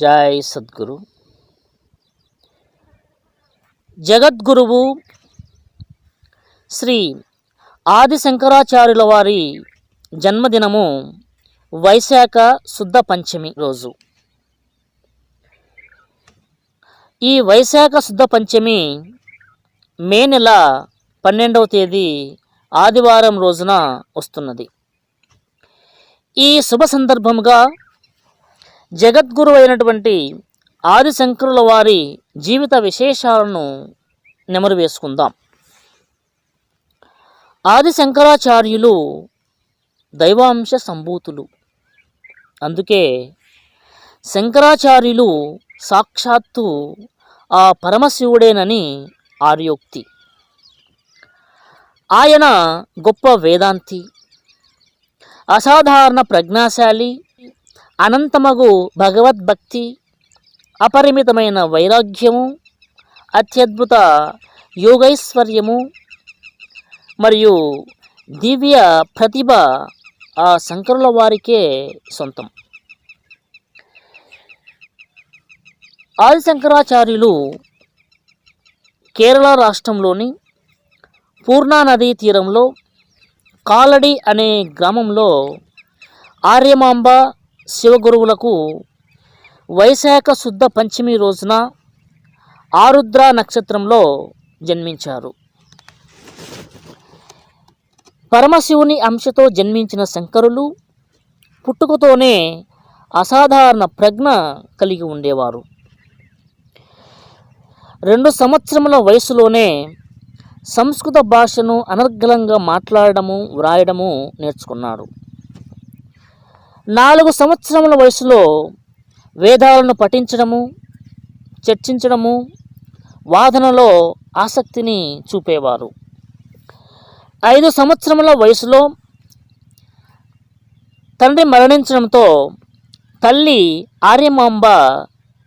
జై సద్గురు. జగద్గురువు శ్రీ ఆది శంకరాచార్యుల వారి జన్మదినము వైశాఖ శుద్ధ పంచమి రోజు. ఈ వైశాఖ శుద్ధ పంచమి మే నెల పన్నెండవ తేదీ ఆదివారం రోజున వస్తున్నది. ఈ శుభ సందర్భముగా జగద్గురు అయినటువంటి ఆదిశంకరుల వారి జీవిత విశేషాలను నెమరు వేసుకుందాం. ఆదిశంకరాచార్యులు దైవాంశ సంభూతులు. అందుకే శంకరాచార్యులు సాక్షాత్తు ఆ పరమశివుడేనని ఆర్యోక్తి. ఆయన గొప్ప వేదాంతి అసాధారణ ప్రజ్ఞాశాలి అనంతమగు భగవద్భక్తి అపరిమితమైన వైరాగ్యము అత్యద్భుత యోగైశ్వర్యము మరియు దివ్య ప్రతిభ ఆ శంకరుల వారికే సొంతం. ఆదిశంకరాచార్యులు కేరళ రాష్ట్రంలోని పూర్ణా నదీ తీరంలో కాలడి అనే గ్రామంలో ఆర్యమాంబ శివగురువులకు వైశాఖ శుద్ధ పంచమి రోజున ఆరుద్ర నక్షత్రంలో జన్మించారు. పరమశివుని అంశతో జన్మించిన శంకరులు పుట్టుకతోనే అసాధారణ ప్రజ్ఞ కలిగి ఉండేవారు. రెండు సంవత్సరముల వయసులోనే సంస్కృత భాషను అనర్గళంగా మాట్లాడడము వ్రాయడము నేర్చుకున్నాడు నాలుగు సంవత్సరముల వయసులో వేదాలను పఠించడము చర్చించడము వాదనలో ఆసక్తిని చూపేవారు. ఐదు సంవత్సరముల వయసులో తండ్రి మరణించడంతో తల్లి ఆర్యమాంబ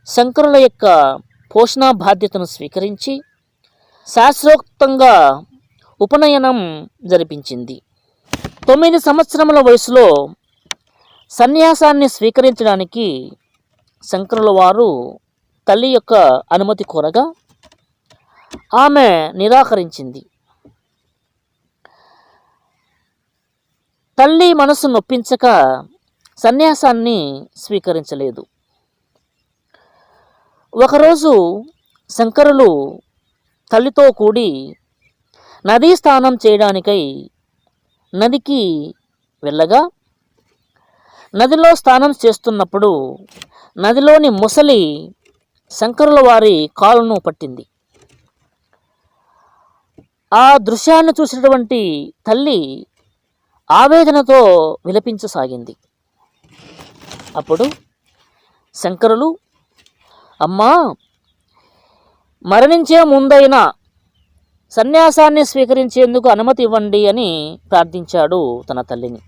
శంకరుల యొక్క పోషణ బాధ్యతను స్వీకరించి శాస్త్రోక్తంగా ఉపనయనం జరిపించింది. తొమ్మిది సంవత్సరముల వయసులో సన్యాసాన్ని స్వీకరించడానికి శంకరుల వారు తల్లి యొక్క అనుమతి కోరగా ఆమె నిరాకరించింది. తల్లి మనసు నొప్పించక సన్యాసాన్ని స్వీకరించలేదు. ఒకరోజు శంకరులు తల్లితో కూడి నదీ స్నానం చేయడానికై నదికి వెళ్ళగా నదిలో స్నానం చేస్తున్నప్పుడు నదిలోని ముసలి శంకరుల వారి కాలును పట్టింది. ఆ దృశ్యాన్ని చూసినటువంటి తల్లి ఆవేదనతో విలపించసాగింది. అప్పుడు శంకరులు అమ్మా మరణించే ముందైనా సన్యాసాన్ని స్వీకరించేందుకు అనుమతి ఇవ్వండి అని ప్రార్థించాడు తన తల్లిని.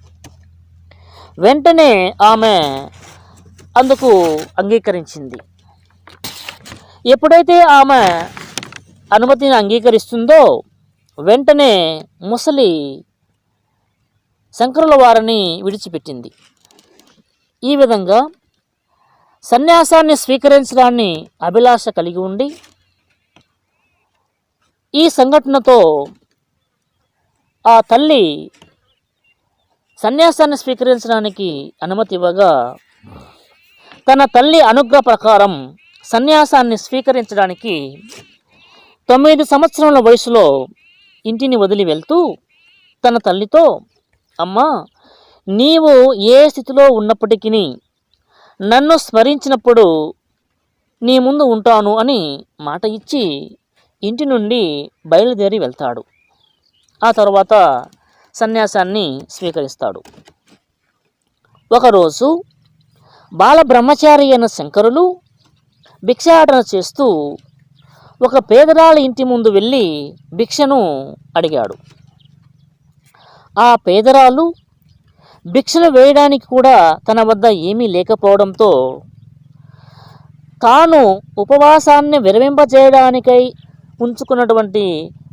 వెంటనే ఆమె అందుకు అంగీకరించింది. ఎప్పుడైతే ఆమె అనుమతిని అంగీకరిస్తుందో వెంటనే ముసలి శంకరుల వారిని విడిచిపెట్టింది. ఈ విధంగా సన్యాసాన్ని స్వీకరించడాన్ని అభిలాష కలిగి ఉండి ఈ సంఘటనతో ఆ తల్లి సన్యాసాన్ని స్వీకరించడానికి అనుమతి ఇవ్వగా తన తల్లి అనుగ్రహ ప్రకారం సన్యాసాన్ని స్వీకరించడానికి తొమ్మిది సంవత్సరాల వయసులో ఇంటిని వదిలి వెళ్తూ తన తల్లితో అమ్మా నీవు ఏ స్థితిలో ఉన్నప్పటికీ నన్ను స్మరించినప్పుడు నీ ముందు ఉంటాను అని మాట ఇచ్చి ఇంటి నుండి బయలుదేరి వెళ్తాడు. ఆ తర్వాత సన్యాసాన్ని స్వీకరిస్తాడు. ఒకరోజు బాల బ్రహ్మచారి అయిన శంకరులు భిక్షాటన చేస్తూ ఒక పేదరాలి ఇంటి ముందు వెళ్ళి భిక్షను అడిగాడు. ఆ పేదరాలు భిక్షను వేయడానికి కూడా తన వద్ద ఏమీ లేకపోవడంతో తాను ఉపవాసాన్ని విరమింపజేయడానికై ఉంచుకున్నటువంటి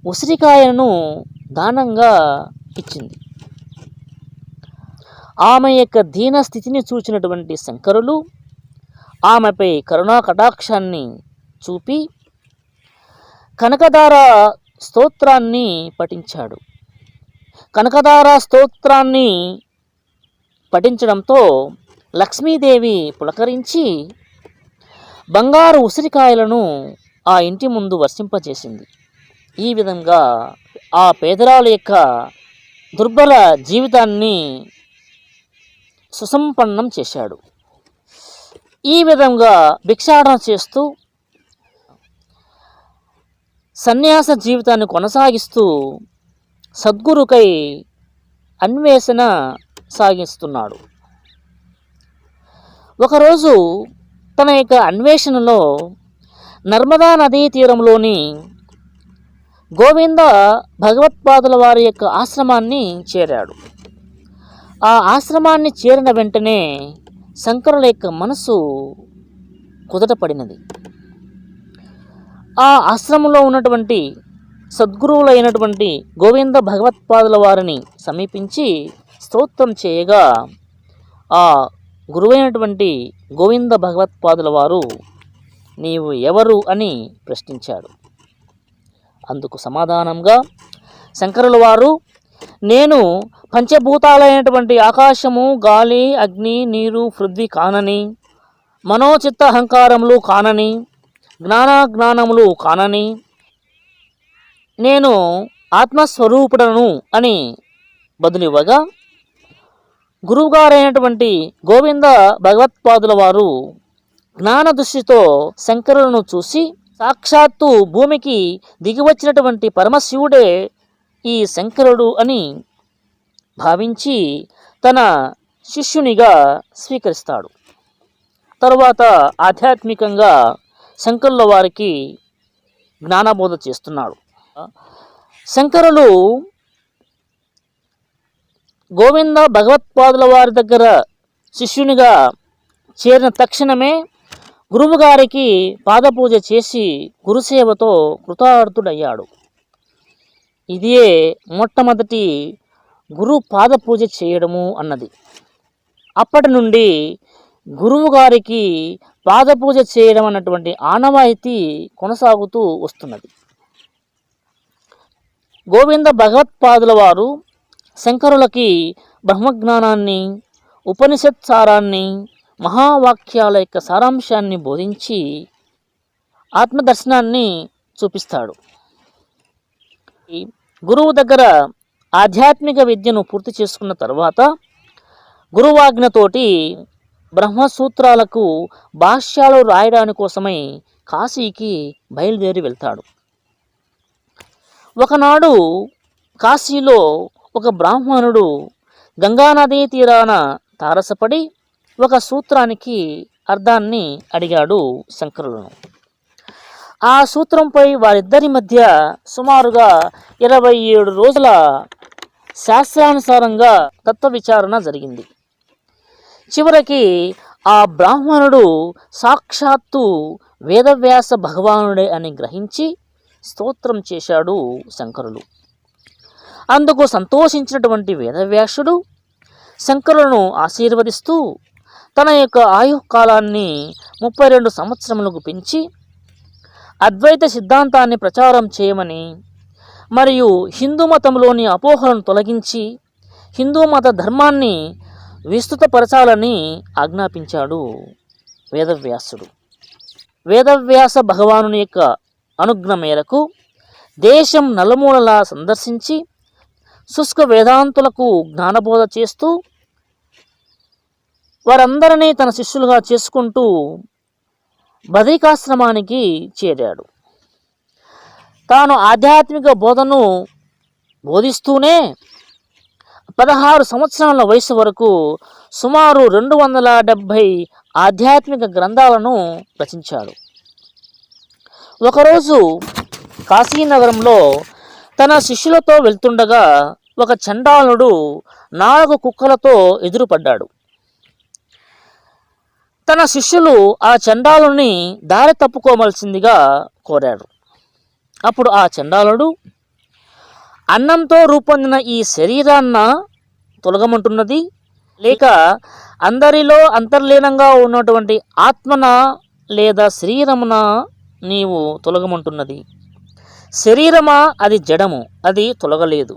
ఉసిరికాయను దానంగా ఇచ్చింది ఆమె యొక్క దీన స్థితిని చూచినటువంటి శంకరులు ఆమెపై కరుణా కటాక్షాన్ని చూపి కనకదార స్తోత్రాన్ని పఠించాడు. కనకదార స్తోత్రాన్ని పఠించడంతో లక్ష్మీదేవి పులకరించి బంగారు ఉసిరికాయలను ఆ ఇంటి ముందు వర్షింపజేసింది. ఈ విధంగా ఆ పేదరాల యొక్క దుర్బల జీవితాన్ని సుసంపన్నం చేశాడు. ఈ విధంగా భిక్షాటన చేస్తూ సన్యాస జీవితాన్ని కొనసాగిస్తూ సద్గురుకై అన్వేషణ సాగిస్తున్నాడు. ఒకరోజు తన యొక్క అన్వేషణలో నర్మదా నదీ తీరంలోని గోవింద భగవత్పాదుల వారి యొక్క ఆశ్రమాన్ని చేరాడు. ఆ ఆశ్రమాన్ని చేరిన వెంటనే శంకరుల యొక్క మనసు కుదటపడినది. ఆ ఆశ్రమంలో ఉన్నటువంటి సద్గురువులైనటువంటి గోవింద భగవత్పాదుల వారిని సమీపించి స్తోత్రం చేయగా ఆ గురువైనటువంటి గోవింద భగవత్పాదుల వారు నీవు ఎవరు? అని ప్రశ్నించాడు. అందుకు సమాధానంగా శంకరుల వారు నేను పంచభూతాలైనటువంటి ఆకాశము గాలి అగ్ని నీరు పృథ్వీ కానని మనోచిత్త అహంకారములు కానని జ్ఞానాజ్ఞానములు కానని నేను ఆత్మస్వరూపుడను అని బదులివ్వగా గురువుగారైనటువంటి గోవింద భగవత్పాదుల వారు జ్ఞాన దృష్టితో శంకరులను చూసి సాక్షాత్తు భూమికి దిగివచ్చినటువంటి పరమశివుడే ఈ శంకరుడు అని భావించి తన శిష్యునిగా స్వీకరిస్తాడు. తరువాత ఆధ్యాత్మికంగా శంకరుల వారికి జ్ఞానబోధ చేస్తున్నాడు. శంకరులు గోవింద భగవత్పాదుల వారి దగ్గర శిష్యునిగా చేరిన తక్షణమే గురువుగారికి పాదపూజ చేసి గురుసేవతో కృతార్థుడయ్యాడు. ఇదే మొట్టమొదటి గురు పాదపూజ చేయడము అన్నది. అప్పటి నుండి గురువు గారికి పాదపూజ చేయడం అన్నటువంటి ఆనవాయితీ కొనసాగుతూ వస్తున్నది. గోవింద భగవత్పాదుల వారు శంకరులకి బ్రహ్మజ్ఞానాన్ని ఉపనిషత్ సారాన్ని మహావాక్యాల యొక్క సారాంశాన్ని బోధించి ఆత్మదర్శనాన్ని చూపిస్తాడు. గురువు దగ్గర ఆధ్యాత్మిక విద్యను పూర్తి చేసుకున్న తర్వాత గురువాజ్ఞతోటి బ్రహ్మసూత్రాలకు భాష్యాలు రాయడాని కోసమై కాశీకి బయలుదేరి వెళ్తాడు. ఒకనాడు కాశీలో ఒక బ్రాహ్మణుడు గంగానదీ తీరాన తారసపడి ఒక సూత్రానికి అర్థాన్ని అడిగాడు శంకరులను. ఆ సూత్రంపై వారిద్దరి మధ్య సుమారుగా ఇరవై ఏడు రోజుల శాస్త్రానుసారంగా తత్వ విచారణ జరిగింది. చివరికి ఆ బ్రాహ్మణుడు సాక్షాత్తు వేదవ్యాస భగవానుడే అని గ్రహించి స్తోత్రం చేశాడు శంకరులు. అందుకు సంతోషించినటువంటి వేదవ్యాసుడు శంకరులను ఆశీర్వదిస్తూ తన యొక్క ఆయుకాలాన్ని ముప్పై రెండు సంవత్సరములకు పెంచి అద్వైత సిద్ధాంతాన్ని ప్రచారం చేయమని మరియు హిందూ మతంలోని అపోహలను తొలగించి హిందూ మత ధర్మాన్ని విస్తృతపరచాలని ఆజ్ఞాపించాడు వేదవ్యాసుడు. వేదవ్యాస భగవానుని యొక్క అనుజ్ఞ మేరకు దేశం నలుమూలలా సందర్శించి శుష్క వేదాంతులకు జ్ఞానబోధ చేస్తూ వారందరినీ తన శిష్యులుగా చేసుకుంటూ బదరికాశ్రమానికి చేరాడు. తాను ఆధ్యాత్మిక బోధను బోధిస్తూనే పదహారు సంవత్సరాల వయసు వరకు సుమారు రెండు వందల డెబ్భై ఆధ్యాత్మిక గ్రంథాలను రచించాడు. ఒకరోజు కాశీనగరంలో తన శిష్యులతో వెళ్తుండగా ఒక చండాలుడు నాలుగు కుక్కలతో ఎదురుపడ్డాడు. తన శిష్యులు ఆ చండాలుని దారి తప్పుకోవలసిందిగా కోరాడు అప్పుడు ఆ చండాలుడు అన్నంతో రూపొందిన ఈ శరీరాన్న తొలగమంటున్నది? లేక అందరిలో అంతర్లీనంగా ఉన్నటువంటి ఆత్మన లేదా శరీరమున నీవు తొలగమంటున్నది? శరీరమా? అది జడము. అది తొలగలేదు.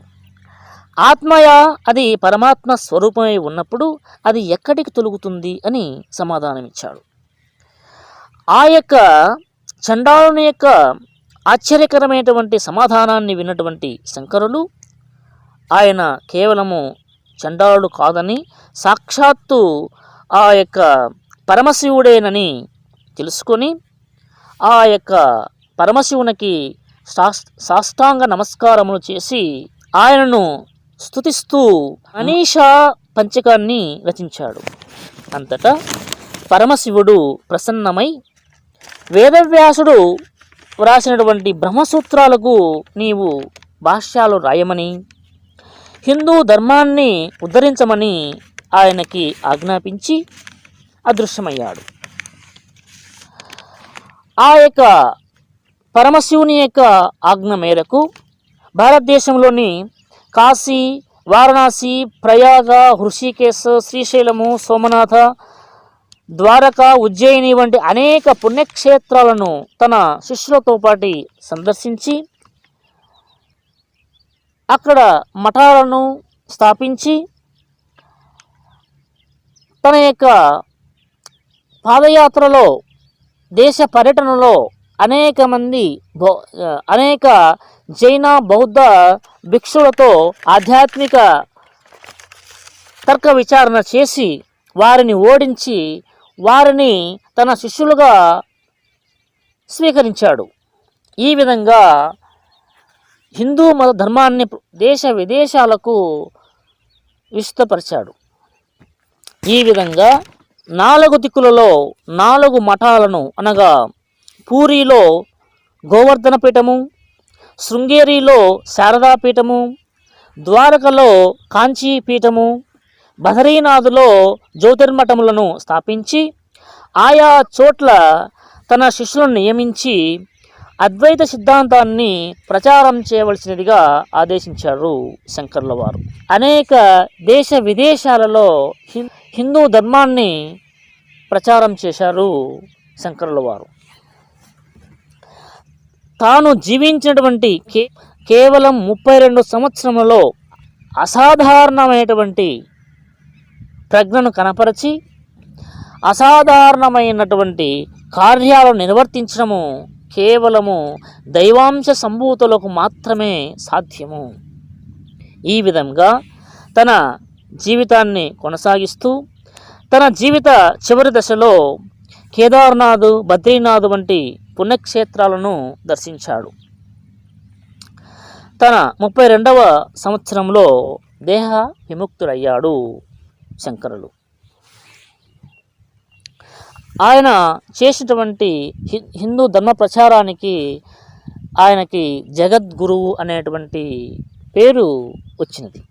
ఆత్మయ? అది పరమాత్మ స్వరూపమై ఉన్నప్పుడు అది ఎక్కడికి తొలుగుతుంది అని సమాధానమిచ్చాడు. ఆ యొక్క చండాలుని యొక్క ఆశ్చర్యకరమైనటువంటి సమాధానాన్ని విన్నటువంటి శంకరులు ఆయన కేవలము చండాలుడు కాదని సాక్షాత్తు ఆ యొక్క పరమశివుడేనని తెలుసుకొని ఆ యొక్క పరమశివునికి సాష్టాంగ నమస్కారములు చేసి ఆయనను స్తుతిస్తూ అనీషా పంచకాన్ని రచించాడు. అంతటా పరమశివుడు ప్రసన్నమై వేదవ్యాసుడు వ్రాసినటువంటి బ్రహ్మసూత్రాలకు నీవు భాష్యాలు రాయమని హిందూ ధర్మాన్ని ఉద్ధరించమని ఆయనకి ఆజ్ఞాపించి అదృశ్యమయ్యాడు. ఆ యొక్క పరమశివుని యొక్క ఆజ్ఞ మేరకు భారతదేశంలోని కాశీ వారణాసి ప్రయాగ హృషికేశ్ శ్రీశైలము సోమనాథ ద్వారక ఉజ్జయిని వంటి అనేక పుణ్యక్షేత్రాలను తన శిష్యులతో పాటి సందర్శించి అక్కడ మఠాలను స్థాపించి తన యొక్క పాదయాత్రలో దేశ పర్యటనలో అనేక మంది అనేక జైన బౌద్ధ భిక్షులతో ఆధ్యాత్మిక తర్క విచారణ చేసి వారిని ఓడించి వారిని తన శిష్యులుగా స్వీకరించాడు. ఈ విధంగా హిందూ మత ధర్మాన్ని దేశ విదేశాలకు విస్తపరిచాడు ఈ విధంగా నాలుగు దిక్కులలో నాలుగు మఠాలను అనగా పూరిలో గోవర్ధన పీఠము శృంగేరిలో శారదా పీఠము ద్వారకలో కాంచీ పీఠము బదరీనాథులో జ్యోతిర్మఠములను స్థాపించి ఆయా చోట్ల తన శిష్యులను నియమించి అద్వైత సిద్ధాంతాన్ని ప్రచారం చేయవలసినదిగా ఆదేశించారు శంకర్ల వారు. అనేక దేశ విదేశాలలో హిం- హిందూ ధర్మాన్ని ప్రచారం చేశారు శంకరుల వారు. తాను జీవించినటువంటి కే కేవలం ముప్పై రెండు సంవత్సరములలో అసాధారణమైనటువంటి ప్రజ్ఞను కనపరచి అసాధారణమైనటువంటి కార్యాలను నిర్వర్తించడము కేవలము దైవాంశ సంభూతులకు మాత్రమే సాధ్యము. ఈ విధంగా తన జీవితాన్ని కొనసాగిస్తూ తన జీవిత చివరి దశలో కేదార్నాథ్ బద్రీనాథ్ వంటి పుణ్యక్షేత్రాలను దర్శించాడు. తన ముప్పై రెండవ సంవత్సరంలో దేహ విముక్తుడయ్యాడు శంకరులు. ఆయన చేసినటువంటి హిందూ ధర్మ ప్రచారానికి ఆయనకి జగద్గురువు అనేటువంటి పేరు వచ్చినది.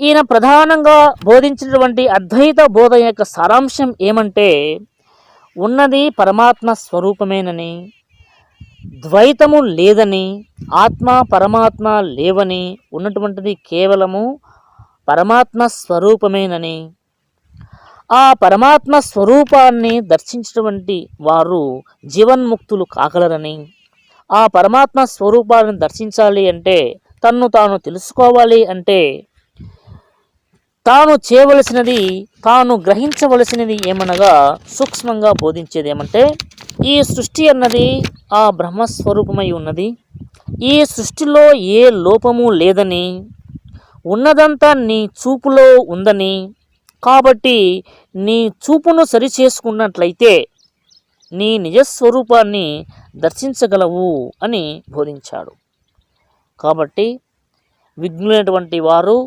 ఈయన ప్రధానంగా బోధించినటువంటి అద్వైత బోధ యొక్క సారాంశం ఏమంటే ఉన్నది పరమాత్మ స్వరూపమేనని ద్వైతము లేదని ఆత్మ పరమాత్మ లేవని ఉన్నటువంటిది కేవలము పరమాత్మ స్వరూపమేనని. ఆ పరమాత్మ స్వరూపాన్ని దర్శించినటువంటి వారు జీవన్ముక్తులు కాగలరని. ఆ పరమాత్మ స్వరూపాన్ని దర్శించాలి అంటే తన్ను తాను తెలుసుకోవాలి అంటే తాను చేయవలసినది తాను గ్రహించవలసినది ఏమనగా సూక్ష్మంగా బోధించేది ఏమంటే ఈ సృష్టి అన్నది ఆ బ్రహ్మస్వరూపమై ఉన్నది. ఈ సృష్టిలో ఏ లోపము లేదని ఉన్నదంతా నీ చూపులో ఉందని కాబట్టి నీ చూపును సరిచేసుకున్నట్లయితే నీ నిజస్వరూపాన్ని దర్శించగలవు అని బోధించాడు. కాబట్టి విఘ్నులైనటువంటి వారు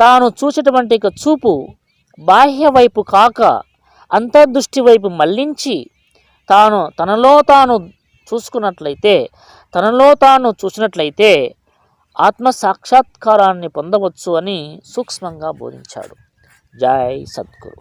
తాను చూసేటువంటి ఒక చూపు బాహ్య వైపు కాక అంతర్దృష్టి వైపు మళ్ళించి తాను తనలో తాను చూసుకున్నట్లయితే తనలో తాను చూసినట్లయితే ఆత్మ సాక్షాత్కారాన్ని పొందవచ్చు అని సూక్ష్మంగా బోధించాడు. జై సద్గురు.